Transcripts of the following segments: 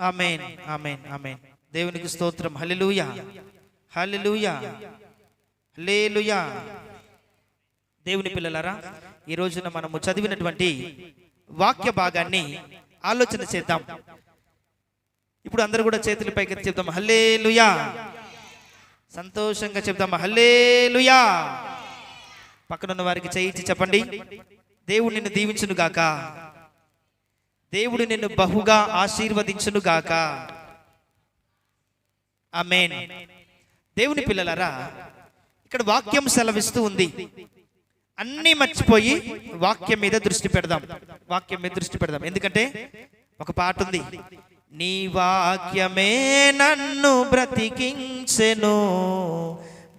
Amen amen amen. దేవునికి స్తోత్రం. Hallelujah hallelujah లేలుయ దేవుని పిల్లలారా ఈ రోజున మనము చదివినటువంటి వాక్య భాగాన్ని ఆలోచన చేద్దాం. ఇప్పుడు అందరూ కూడా చేతుల పైకి చెప్దాం. హల్లేలుయా. సంతోషంగా చెప్దాం. హల్లేలుయా. పక్కనున్న వారికి చేయించి చెప్పండి. దేవుడు నిన్ను దీవించును గాక దేవుడు నిన్ను బహుగా ఆశీర్వదించును గాక. ఆమేన్. దేవుని పిల్లలారా ఇక్కడ వాక్యం సెలవిస్తూ ఉంది. అన్నీ మర్చిపోయి వాక్యం మీద దృష్టి పెడదాం. వాక్యం మీద దృష్టి పెడదాం. ఎందుకంటే ఒక పాట ఉంది. నీ వాక్యమే నన్ను బ్రతికించెను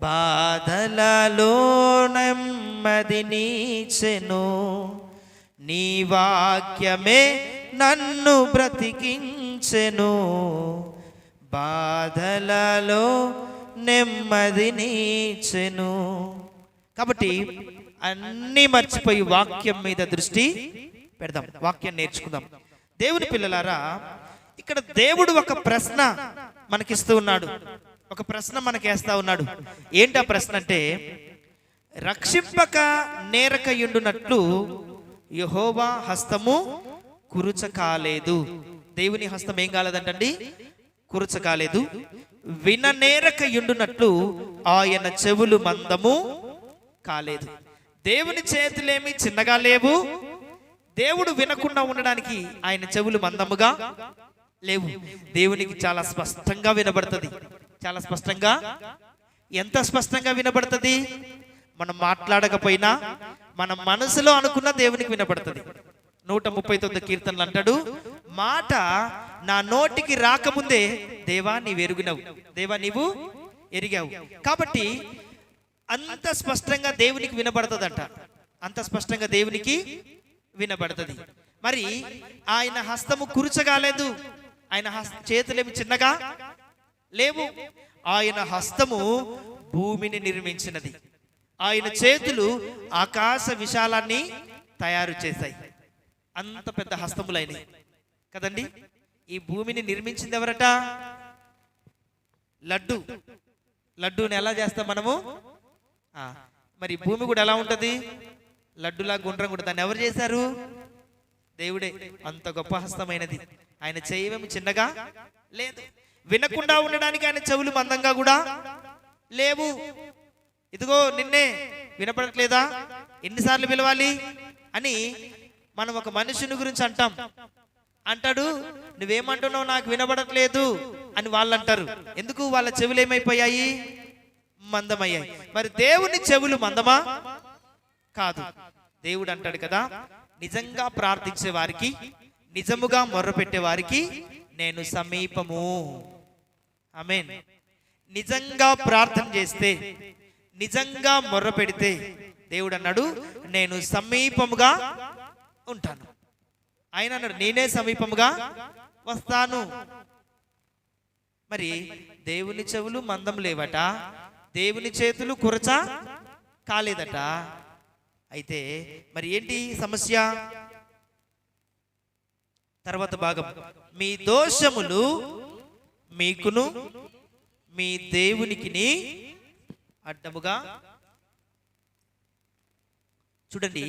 బాధలలో నెమ్మది నీచెను. నీ వాక్యమే నన్ను బ్రతికించెను. బాధలలో నెమ్మది నీచెను. కాబట్టి అన్నీ మర్చిపోయి వాక్యం మీద దృష్టి పెడదాం. వాక్యం నేర్చుకుందాం. దేవుని పిల్లలారా ఇక్కడ దేవుడు ఒక ప్రశ్న మనకిస్తూ ఉన్నాడు. ఒక ప్రశ్న మనకేస్తా ఉన్నాడు. ఏంటి ఆ ప్రశ్న అంటే రక్షింపక నేరకయుండునట్లు యహోవా హస్తము కురుచ కాలేదు దేవుని హస్తం ఏం కాలేదంటండి? కురుచ కాలేదు విననేరకయుండునట్లు ఆయన చెవులు మందము కాలేదు. దేవుని చేతులేమి చిన్నగా లేవు. దేవుడు వినకుండా ఉండడానికి ఆయన చెవులు మందముగా లేవు. దేవునికి చాలా స్పష్టంగా వినబడుతుంది. చాలా స్పష్టంగా? ఎంత స్పష్టంగా వినబడుతుంది? మనం మాట్లాడకపోయినా మన మనసులో అనుకున్న దేవునికి వినబడుతుంది. నూట ముప్పై తొమ్మిది కీర్తనలు అంటాడు మాట నా నోటికి రాకముందే దేవా నీవు ఎరుగునవు దేవా నీవు ఎరిగావు. కాబట్టి అంత స్పష్టంగా దేవునికి వినబడుతుందంట. అంత స్పష్టంగా దేవునికి వినబడుతుంది. మరి ఆయన హస్తము కురుచగాలేదు ఆయన హస్త చేతులేమి చిన్నగా లేవు. ఆయన హస్తము భూమిని నిర్మించినది. ఆయన చేతులు ఆకాశ విశాలాన్ని తయారు చేశాయి. అంత పెద్ద హస్తములైనవి. కదండి? ఈ భూమిని నిర్మించింది ఎవరట లడ్డు. లడ్డూని ఎలా చేస్తాం మనము? మరి భూమి కూడా ఎలా ఉంటుంది? లడ్డులా గుండ్రం కూడా. దాన్ని ఎవరు చేశారు? దేవుడే. అంత గొప్ప హస్తమైనది. ఆయన చేయమేమి చిన్నగా లేదు. వినకుండా ఉండడానికి ఆయన చెవులు మందంగా కూడా లేవు. ఇదిగో నిన్నే వినపడట్లేదా? ఎన్నిసార్లు పిలవాలి? అని మనం ఒక మనిషిని గురించి అంటాం. అంటాడు నువ్వేమంటున్నావు నాకు వినబడట్లేదు అని వాళ్ళు అంటారు. ఎందుకు? వాళ్ళ చెవులు ఏమైపోయాయి? మందమయ్యాయి. మరి దేవుని చెవులు మందమా? కాదు. దేవుడు అంటాడు కదా నిజంగా ప్రార్థించే వారికి నిజముగా మొర్రపెట్టే వారికి నేను సమీపము. ఆమేన్. నిజంగా ప్రార్థన చేస్తే నిజంగా మొర్ర పెడితే దేవుడు అన్నాడు నేను సమీపముగా ఉంటాను. ఆయన అన్నాడు నేనే సమీపముగా వస్తాను. మరి దేవుని చెవులు మందం లేవట దేవుని చేతులు కురచ కాలేదట. అయితే మరి ఏంటి సమస్య? తర్వాత భాగం. మీ దోషములు మీకును మీ దేవునికిని అడ్డముగా చూడండి.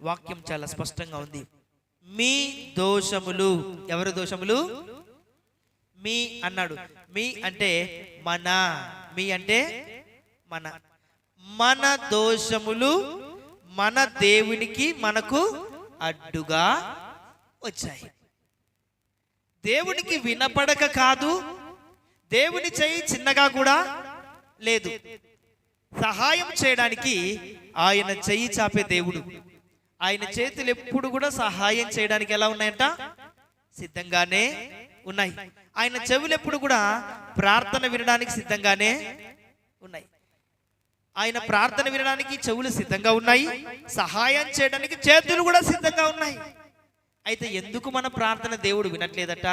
వాక్యం చాలా స్పష్టంగా ఉంది. మీ దోషములు ఎవరి దోషములు? మీ అన్నాడు. మీ అంటే మన మీ అంటే మన. మన దోషములు మన దేవునికి మనకు అడ్డుగా వచ్చాయి. దేవునికి వినపడక కాదు దేవుని చేయి చిన్నగా కూడా లేదు. సహాయం చేయడానికి ఆయన చెయ్యి చాపే దేవుడు. ఆయన చేతులు ఎప్పుడు కూడా సహాయం చేయడానికి ఎలా ఉన్నాయంట? సిద్ధంగానే ఉన్నాయి. ఆయన చెవులు ఎప్పుడు కూడా ప్రార్థన వినడానికి సిద్ధంగానే ఉన్నాయి. ఆయన ప్రార్థన వినడానికి చెవులు సిద్ధంగా ఉన్నాయి. సహాయం చేయడానికి చేతులు కూడా సిద్ధంగా ఉన్నాయి. అయితే ఎందుకు మన ప్రార్థన దేవుడు వినట్లేదట?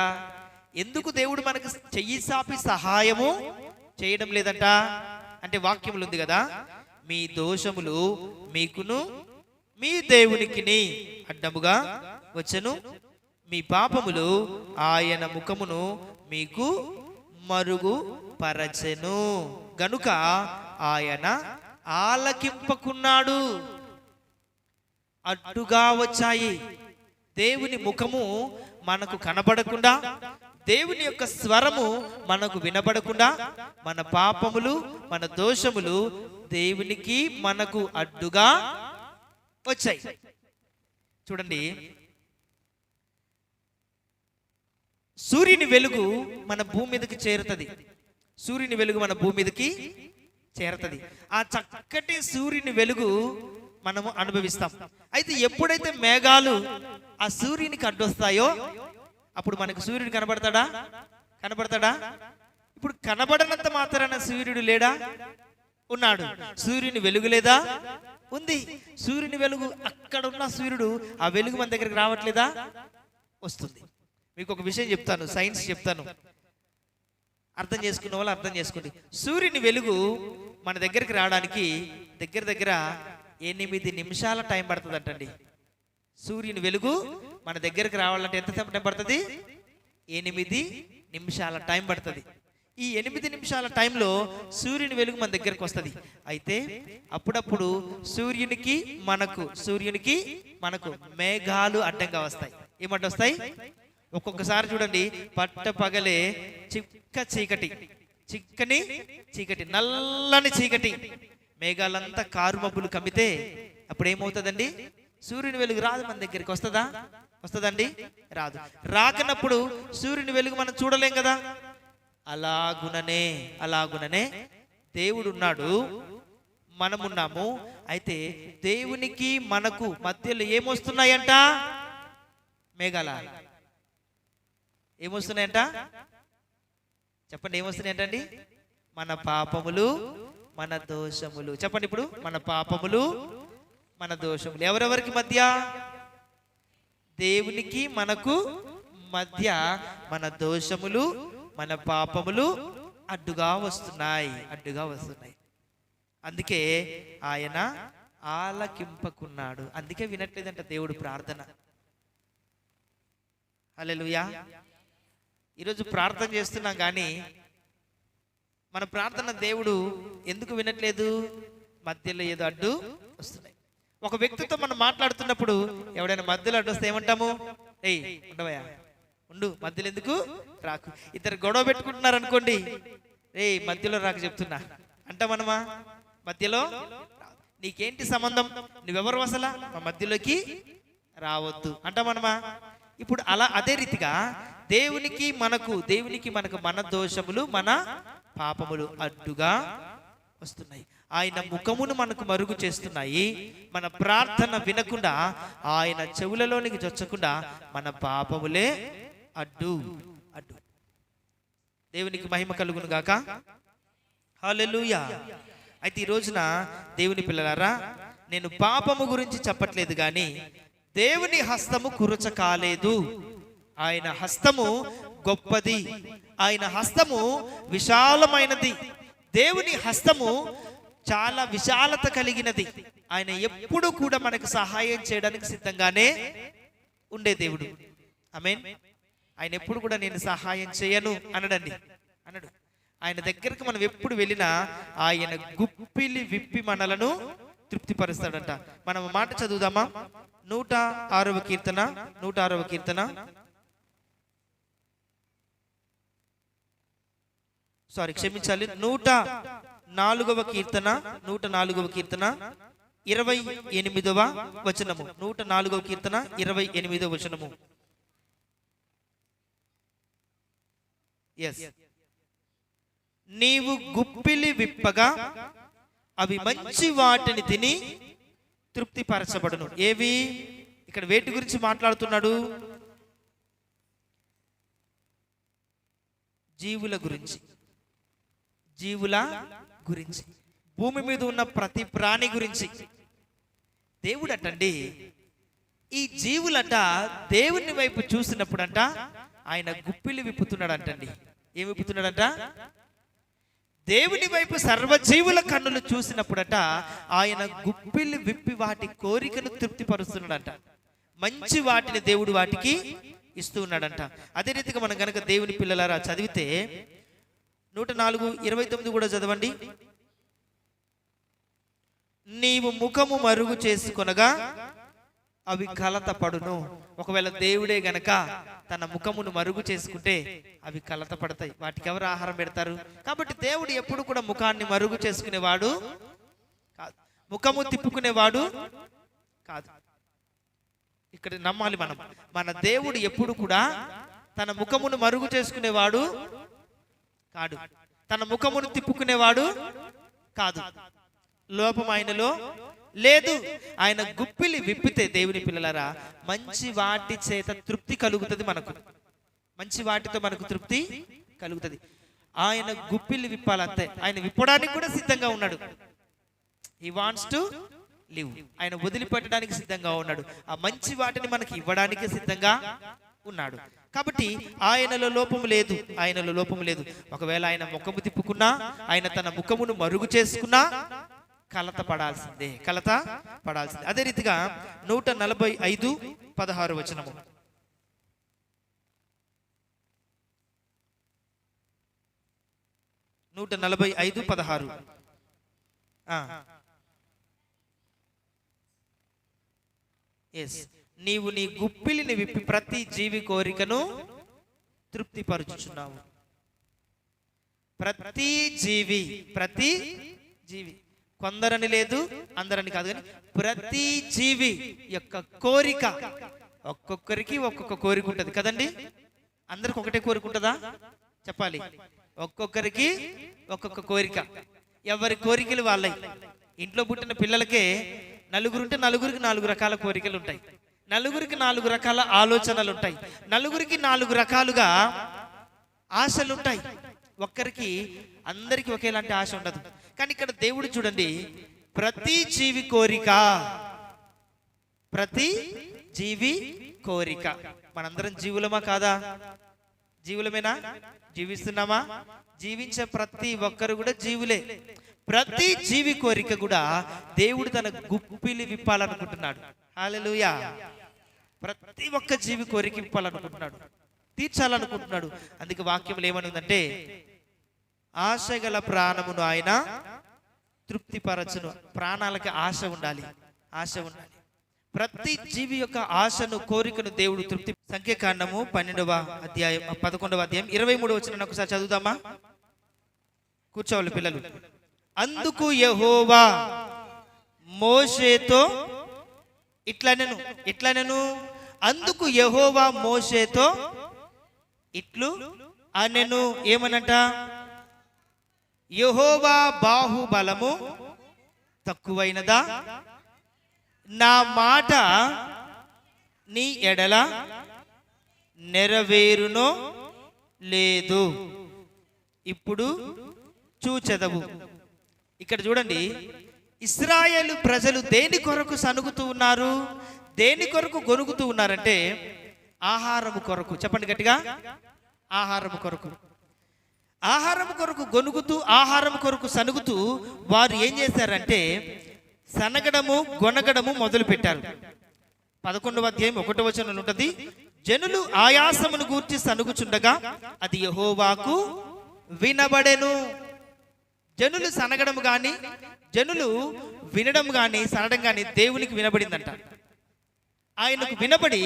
ఎందుకు దేవుడు మనకు చెయ్యి సాపి సహాయము చేయడం లేదట? అంటే వాక్యములు ఉంది కదా మీ దోషములు మీకును మీ దేవునికిని అడ్డముగా వచ్చెను. మీ పాపములు ఆయన ముఖమును మీకు మరుగు పరచెను. గనుక ఆయన ఆలకింపకున్నాడు. అడ్డుగా వచ్చాయి. దేవుని ముఖము మనకు కనబడకుండా దేవుని యొక్క స్వరము మనకు వినబడకుండా మన పాపములు మన దోషములు దేవునికి మనకు అడ్డుగా వచ్చాయి. చూడండి. సూర్యుని వెలుగు మన భూమి మీదకి చేరుతుంది. సూర్యుని వెలుగు మన భూమి మీదకి చేరుతుంది. ఆ చక్కటి సూర్యుని వెలుగు మనము అనుభవిస్తాం. అయితే ఎప్పుడైతే మేఘాలు ఆ సూర్యునికి అడ్డొస్తాయో అప్పుడు మనకు సూర్యుడు కనబడతాడా? కనబడతాడా? ఇప్పుడు కనబడనంత మాత్రాన సూర్యుడు లేడా? ఉన్నాడు. సూర్యుని వెలుగు లేదా? ఉంది. సూర్యుని వెలుగు అక్కడ ఉన్న సూర్యుడు ఆ వెలుగు మన దగ్గరికి రావట్లేదా? వస్తుంది. మీకు ఒక విషయం చెప్తాను సైన్స్ చెప్తాను. అర్థం చేసుకున్న వాళ్ళు అర్థం చేసుకోండి. సూర్యుని వెలుగు మన దగ్గరికి రావడానికి దగ్గర దగ్గర ఎనిమిది నిమిషాల టైం పడుతుంది అంటండి సూర్యుని వెలుగు మన దగ్గరికి రావాలంటే ఎంత టైం పడుతుంది? ఎనిమిది నిమిషాల టైం పడుతుంది. ఈ ఎనిమిది నిమిషాల టైంలో సూర్యుని వెలుగు మన దగ్గరకు వస్తుంది. అయితే అప్పుడప్పుడు సూర్యునికి మనకు సూర్యునికి మనకు మేఘాలు అడ్డంగా వస్తాయి. ఏమంటే వస్తాయి? ఒక్కొక్కసారి చూడండి పట్ట పగలే చిక్క చీకటి. చిక్కని చీకటి నల్లని చీకటి. మేఘాలంతా కారు మబ్బులు కమ్మితే అప్పుడు ఏమవుతుందండి సూర్యుని వెలుగు రాదు మన దగ్గరికి వస్తుందా? వస్తుందండి? రాదు. రాకనప్పుడు సూర్యుని వెలుగు మనం చూడలేం కదా? అలాగుననే అలాగుననే దేవుడు ఉన్నాడు మనమున్నాము. అయితే దేవునికి మనకు మధ్యలో ఏమొస్తున్నాయంట? మేఘాల ఏమొస్తున్నాయంట? చెప్పండి ఏమొస్తున్నాయంటండి? మన పాపములు మన దోషములు. చెప్పండి ఇప్పుడు మన పాపములు మన దోషములు. ఎవరెవరికి మధ్య? దేవునికి మనకు మధ్య మన దోషములు మన పాపములు అడ్డుగా వస్తున్నాయి అడ్డుగా వస్తున్నాయి. అందుకే ఆయన ఆలకింపకున్నాడు. అందుకే వినట్లేదంట దేవుడు ప్రార్థన. అలెలుయా ఈరోజు ప్రార్థన చేస్తున్నాం కానీ మన ప్రార్థన దేవుడు ఎందుకు వినట్లేదు? మధ్యలో ఏదో అడ్డు వస్తున్నాయి. ఒక వ్యక్తితో మనం మాట్లాడుతున్నప్పుడు ఎవడైనా మధ్యలో అడ్డు వస్తే ఏమంటాము? ఏయ్ ఉండవయ్యా. ఉండు మధ్యలో ఎందుకు? రాకు. ఇద్దరు గొడవ పెట్టుకుంటున్నారు అనుకోండి. రే మధ్యలో రాకు చెప్తున్నా. అంటామనమా మధ్యలో? నీకేంటి సంబంధం? నువ్వెవరు అసలా? మా మధ్యలోకి రావద్దు. అంటామనమా ఇప్పుడు అలా అదే రీతిగా దేవునికి మనకు దేవునికి మనకు మన దోషములు మన పాపములు అడ్డుగా వస్తున్నాయి. ఆయన ముఖమును మనకు మరుగు చేస్తున్నాయి. మన ప్రార్థన వినకుండా ఆయన చెవులలోనికి చొచ్చకుండా మన పాపములే అడ్డు. అడ్డు. దేవునికి మహిమ కలుగును గాక. హల్లెలూయా. అయితే ఈ రోజున దేవుని పిల్లలారా నేను పాపము గురించి చెప్పట్లేదు కానీ దేవుని హస్తము కురచ కాలేదు. ఆయన హస్తము గొప్పది. ఆయన హస్తము విశాలమైనది. దేవుని హస్తము చాలా విశాలత కలిగినది. ఆయన ఎప్పుడు కూడా మనకు సహాయం చేయడానికి సిద్ధంగానే ఉండే దేవుడు. ఆమేన్. ఆయన ఎప్పుడు కూడా నేను సహాయం చేయను అనడండి. అనడు. ఆయన దగ్గరికి మనం ఎప్పుడు వెళ్ళినా ఆయన గుప్పిలి విప్పి మనలను తృప్తిపరుస్తాడంట. మనం మాట చదువుదామా? నూట ఆరవ కీర్తన నూట ఆరవ కీర్తన. సారీ క్షమించాలి. నూట నాలుగవ కీర్తన నూట నాలుగవ కీర్తన. ఇరవై ఎనిమిదవ వచనము. నూట నాలుగవ కీర్తన ఇరవై ఎనిమిదవ వచనము. ఎస్ నీవు గుప్పిలి విప్పగా అవి మంచి వాటిని తిని తృప్తిపరచబడును. ఏవి? ఇక్కడ వేటి గురించి మాట్లాడుతున్నాడు? జీవుల గురించి. జీవుల గురించి. భూమి మీద ఉన్న ప్రతి ప్రాణి గురించి. దేవుడటండి ఈ జీవులట దేవుని వైపు చూసినప్పుడంట ఆయన గుప్పిలి విప్పుతున్నాడంటండి. ఏం విప్పుతున్నాడంట? దేవుని వైపు సర్వజీవుల కన్నులు చూసినప్పుడట ఆయన గుప్పిలి విప్పి వాటి కోరికను తృప్తిపరుస్తున్నాడంట. మంచి వాటిని దేవుడు వాటికి ఇస్తూ ఉన్నాడంట. అదే రీతిగా మనం గనక దేవుని పిల్లలారా చదివితే నూట నాలుగు ఇరవై తొమ్మిది కూడా చదవండి. నీవు ముఖము మరుగు చేసుకొనగా అవి కలత పడును ఒకవేళ దేవుడే గనక తన ముఖమును మరుగు చేసుకుంటే అవి కలత పడతాయి వాటికి ఎవరు ఆహారం పెడతారు? కాబట్టి దేవుడు ఎప్పుడు కూడా ముఖాన్ని మరుగు చేసుకునేవాడు కాదు. ముఖము తిప్పుకునేవాడు కాదు. ఇక్కడ నమ్మాలి మనం. మన దేవుడు ఎప్పుడు కూడా తన ముఖమును మరుగు చేసుకునేవాడు కాడు తన ముఖమును తిప్పుకునేవాడు కాదు. లోపం ఆయనలో లేదు ఆయన గుప్పిలి విప్పితే దేవుని పిల్లలరా మంచి వాటి చేత తృప్తి కలుగుతుంది మనకు. మంచి వాటితో మనకు తృప్తి కలుగుతుంది. ఆయన గుప్పిలు విప్పాలంతే ఆయన విప్పడానికి కూడా సిద్ధంగా ఉన్నాడు. ఈ వాంట్స్ టు లివ్ ఆయన వదిలిపెట్టడానికి సిద్ధంగా ఉన్నాడు. ఆ మంచి వాటిని మనకి ఇవ్వడానికి సిద్ధంగా ఉన్నాడు. కాబట్టి ఆయనలో లోపము లేదు ఆయనలో లోపము లేదు. ఒకవేళ ఆయన ముఖము తిప్పుకున్నా ఆయన తన ముఖమును మరుగు చేసుకున్నా కలత పడాల్సిందే. కలత పడాల్సిందే. అదే రీతిగా నూట నలభై ఐదు పదహారు వచనము. నూట నలభై ఐదు పదహారు. ఎస్ నీవు నీ గుప్పిలిని విప్పి ప్రతి జీవి కోరికను తృప్తిపరుచుచున్నావు. ప్రతి జీవి ప్రతి జీవి. కొందరని లేదు అందరని కాదు కానీ ప్రతి జీవి యొక్క కోరిక ఒక్కొక్కరికి ఒక్కొక్క కోరిక ఉంటుంది. కదండి? అందరికి ఒకటే కోరిక ఉంటుందా? చెప్పాలి. ఒక్కొక్కరికి ఒక్కొక్క కోరిక. ఎవరి కోరికలు వాళ్ళవి ఇంట్లో పుట్టిన పిల్లలకే నలుగురుంటే నలుగురికి నాలుగు రకాల కోరికలు ఉంటాయి. నలుగురికి నాలుగు రకాల ఆలోచనలు ఉంటాయి నలుగురికి నాలుగు రకాలుగా ఆశలు ఉంటాయి ఒక్కరికి అందరికి ఒకేలాంటి ఆశ ఉండదు. కానీ ఇక్కడ దేవుడు చూడండి ప్రతి జీవి కోరిక ప్రతి జీవి కోరిక. మనందరం జీవులమా కాదా? జీవులమేనా? జీవిస్తున్నామా? జీవించే ప్రతి ఒక్కరు కూడా జీవులే. ప్రతి జీవి కోరిక కూడా దేవుడు తన గుప్పిలి విప్పాలనుకుంటున్నాడు. హాలెలూయా ప్రతి ఒక్క జీవి కోరిక విప్పాలనుకుంటున్నాడు. తీర్చాలనుకుంటున్నాడు. అందుకే వాక్యంలో ఏమనిందంటే ఆశ గల ప్రాణమును ఆయన తృప్తిపరచును. ప్రాణాలకి ఆశ ఉండాలి. ఆశ ఉండాలి. ప్రతి జీవి యొక్క ఆశను కోరికను దేవుడు తృప్తి సంఖ్యాకాండము పన్నెండవ అధ్యాయం పదకొండవ అధ్యాయం ఇరవై మూడు వచ్చిన ఒకసారి చదువుదామా? కూర్చోవాలి పిల్లలు. అందుకు యహోవా మోషేతో ఇట్లా నేను ఇట్లా నేను అందుకు యహోవా మోషేతో ఇట్లు అనెను. ఏమనంట? యహోవా బాహుబలము తక్కువైనదా? నా మాట నీ ఎడల నెరవేరునో లేదు. ఇప్పుడు చూచెదవు. ఇక్కడ చూడండి. ఇస్రాయేలు ప్రజలు దేని కొరకు సనుగుతూ ఉన్నారు? దేని కొరకు గొనుగుతూ ఉన్నారంటే ఆహారము కొరకు. చెప్పండి గట్టిగా. ఆహారము కొరకు. ఆహారం కొరకు గొనుగుతూ ఆహారం కొరకు సనుగుతూ వారు ఏం చేశారంటే సనగడము గొనగడము మొదలు పెట్టారు పదకొండవ అధ్యాయం ఒకటో వచనం ఉంటుంది జనులు ఆయాసమును గూర్చి సనుగుచుండగా అది యహోవాకు వినబడెను. జనులు సనగడం గాని జనులు వినడం గాని సనడం గాని దేవునికి వినబడిందంట. ఆయనకు వినబడి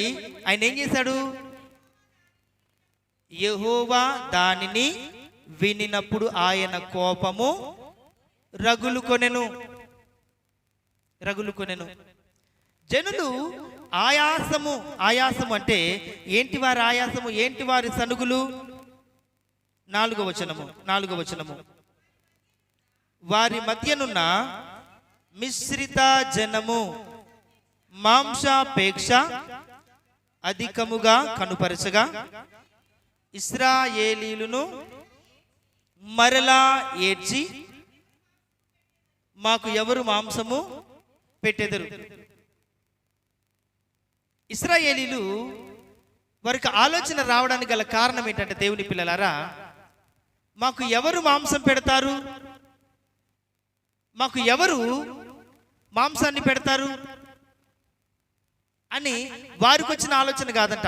ఆయన ఏం చేశాడు? యహోవా దానిని వినినప్పుడు ఆయన కోపము రగులు కొనెను. రగులు కొనెను. జనులు ఆయాసము ఆయాసము అంటే ఏంటి వారి ఆయాసము ఏంటి వారి సనుగులు? నాలుగో వచనము నాలుగో వచనము. వారి మధ్యనున్న మిశ్రిత జనము మాంసాపేక్ష అధికముగా కనుపరచగా ఇస్రాయేలీలను మరలా ఏడ్చి మాకు ఎవరు మాంసము పెట్టెదరు. ఇస్రాయేలీలు వారికి ఆలోచన రావడానికి గల కారణం ఏంటంటే దేవుని పిల్లలారా మాకు ఎవరు మాంసం పెడతారు? మాకు ఎవరు మాంసాన్ని పెడతారు? అని వారికి వచ్చిన ఆలోచన కాదంట.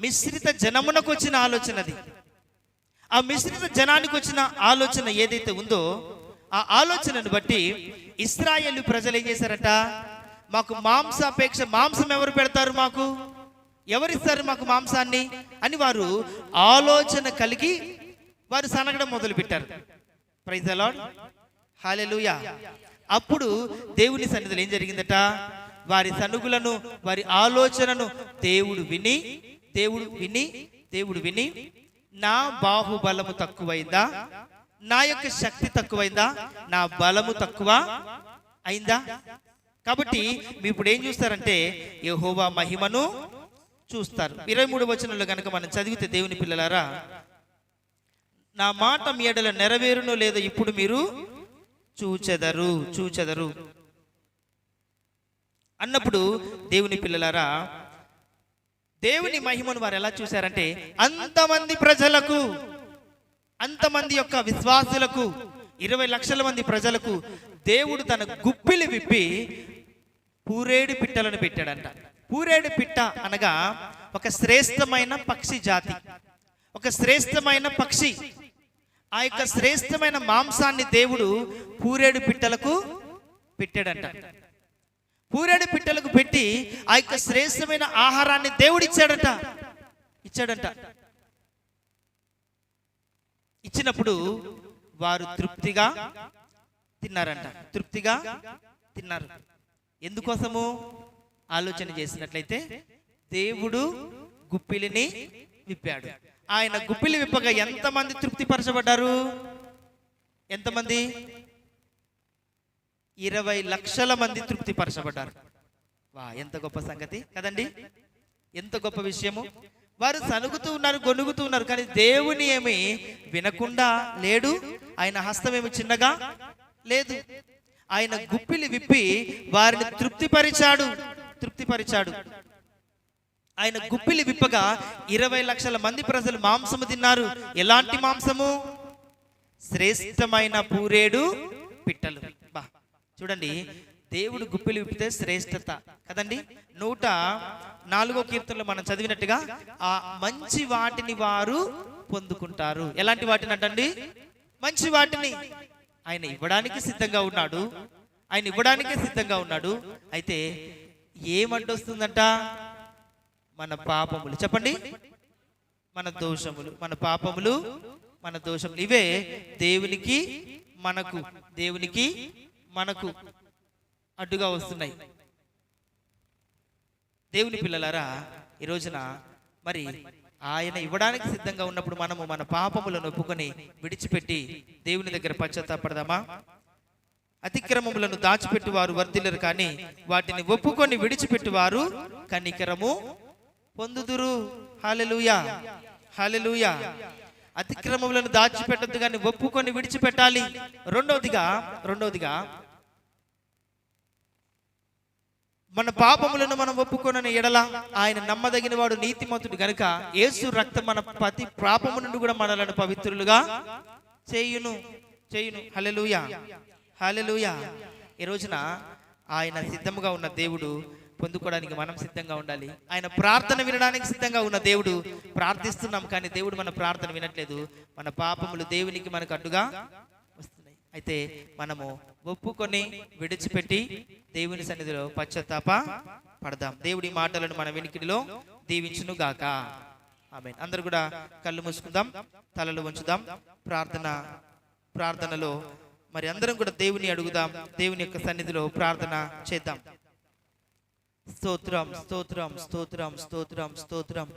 మిశ్రిత జనమునకు వచ్చిన ఆలోచన అది ఆ మిశ్రిత జనానికి వచ్చిన ఆలోచన ఏదైతే ఉందో ఆ ఆలోచనను బట్టి ఇస్రాయేల్ ప్రజలు ఏం చేశారట? మాకు మాంసాపేక్ష మాంసం ఎవరు పెడతారు మాకు? ఎవరిస్తారు మాకు మాంసాన్ని? అని వారు ఆలోచన కలిగి వారు సనగడం మొదలుపెట్టారు. ప్రైజ్ అలాడ్ హాలెలుయా అప్పుడు దేవుని సన్నిధిలో ఏం జరిగిందట? వారి సనుగులను వారి ఆలోచనను దేవుడు విని దేవుడు విని దేవుడు విని నా బాహుబలము తక్కువైందా? నా యొక్క శక్తి తక్కువైందా? నా బలము తక్కువ అయిందా? కాబట్టి మీ ఇప్పుడు ఏం చూస్తారంటే యహోవా మహిమను చూస్తారు. ఇరవై మూడు వచనంలో కనుక మనం చదివితే దేవుని పిల్లలారా నా మాట మీ ఎడల నెరవేరునో లేదో ఇప్పుడు మీరు చూచెదరు చూచెదరు. అన్నప్పుడు దేవుని పిల్లలారా దేవుని మహిమను వారు ఎలా చూశారంటే అంతమంది ప్రజలకు అంతమంది యొక్క విశ్వాసులకు ఇరవై లక్షల మంది ప్రజలకు దేవుడు తన గుప్పిలి విప్పి పూరేడు పిట్టలను పెట్టాడంట. పూరేడు పిట్ట అనగా ఒక శ్రేష్టమైన పక్షి జాతి. ఒక శ్రేష్టమైన పక్షి. ఆ యొక్క శ్రేష్టమైన మాంసాన్ని దేవుడు పూరేడు పిట్టలకు పెట్టాడంట. పూరేడు పిట్టలకు పెట్టి ఆ యొక్క శ్రేష్టమైన ఆహారాన్ని దేవుడు ఇచ్చాడట ఇచ్చాడంట. ఇచ్చినప్పుడు వారు తృప్తిగా తిన్నారంట. తృప్తిగా తిన్నారు. ఎందుకోసము? ఆలోచన చేసినట్లయితే దేవుడు గుప్పిలిని విప్పాడు. ఆయన గుప్పిలి విప్పగా ఎంతమంది తృప్తిపరచబడ్డారు? ఎంతమంది? ఇరవై లక్షల మంది తృప్తిపరచబడ్డారు. వా ఎంత గొప్ప సంగతి. కదండి? ఎంత గొప్ప విషయము. వారు సనుగుతూ ఉన్నారు గొనుగుతూ ఉన్నారు కానీ దేవుని ఏమి వినకుండా లేడు. ఆయన హస్తం ఏమి చిన్నగా లేదు. ఆయన గుప్పిలి విప్పి వారిని తృప్తిపరిచాడు. తృప్తిపరిచాడు. ఆయన గుప్పిలి విప్పగా ఇరవై లక్షల మంది ప్రజలు మాంసము తిన్నారు. ఎలాంటి మాంసము? శ్రేష్టమైన పూరేడు పిట్టలు. చూడండి దేవుడు గుప్పిలి విప్పితే శ్రేష్టత. కదండి? నూట నాలుగో కీర్తనలో మనం చదివినట్టుగా ఆ మంచి వాటిని వారు పొందుకుంటారు. ఎలాంటి వాటిని అంటండి? మంచి వాటిని. ఆయన ఇవ్వడానికి సిద్ధంగా ఉన్నాడు. ఆయన ఇవ్వడానికే సిద్ధంగా ఉన్నాడు. అయితే ఏమంటొస్తుందంట మన పాపములు. చెప్పండి. మన దోషములు. మన పాపములు మన దోషములు. ఇవే దేవునికి మనకు దేవునికి మనకు అడ్డుగా వస్తున్నాయి. దేవుని పిల్లలారా ఈ రోజున మరి ఆయన ఇవ్వడానికి సిద్ధంగా ఉన్నప్పుడు మనము మన పాపములను ఒప్పుకొని విడిచిపెట్టి దేవుని దగ్గర పశ్చాత్తాపడదామా? అతిక్రమములను దాచిపెట్టువారు వర్ధిల్లరు కానీ వాటిని ఒప్పుకొని విడిచిపెట్టువారు కనికరము పొందుదురు. హాలెలుయా హాలెలుయా అతిక్రమములను దాచిపెట్టద్దు కానీ ఒప్పుకొని విడిచిపెట్టాలి. రెండవదిగా రెండవదిగా మన పాపములను మనం ఒప్పుకొనని ఎడల ఆయన నమ్మదగిన వాడు నీతిమంతుడు గనుక యేసు రక్తం మన ప్రతి పాపము నుండి కూడా మనలను పవిత్రులుగా చేయును చేయును. హల్లెలూయా. హల్లెలూయా. ఈ రోజున ఆయన సిద్ధముగా ఉన్న దేవుడు పొందుకోవడానికి మనం సిద్ధంగా ఉండాలి. ఆయన ప్రార్థన వినడానికి సిద్ధంగా ఉన్న దేవుడు ప్రార్థిస్తున్నాం కానీ దేవుడు మన ప్రార్థన వినట్లేదు. మన పాపములు దేవునికి మనకు అడ్డుగా వస్తున్నాయి. అయితే మనము ఒప్పుకొని విడిచిపెట్టి దేవుని సన్నిధిలో పశ్చాత్తాప పడదాం. దేవుడి మాటలను మన వెనికిడిలో దీవించును గాక. ఆమె అందరు కూడా కళ్ళు మూసుకుందాం తలలు ఉంచుదాం ప్రార్థన ప్రార్థనలో మరి అందరం కూడా దేవుని అడుగుదాం దేవుని యొక్క సన్నిధిలో ప్రార్థన చేద్దాం. స్తోత్రం స్తోత్రం స్తోత్రం స్తోత్రం స్తోత్రం.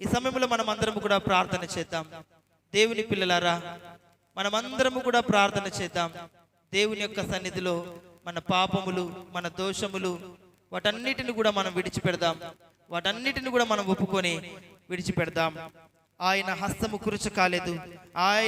ఈ సమయంలో మనం అందరం కూడా ప్రార్థన చేద్దాం. దేవుని పిల్లలారా మనమందరము కూడా ప్రార్థన చేద్దాం. దేవుని యొక్క సన్నిధిలో మన పాపములు మన దోషములు వాటన్నిటిని కూడా మనం విడిచిపెడదాం. వాటన్నిటిని కూడా మనం ఒప్పుకొని విడిచిపెడదాం. ఆయన హస్తము కురుచ కాలేదు. ఆయన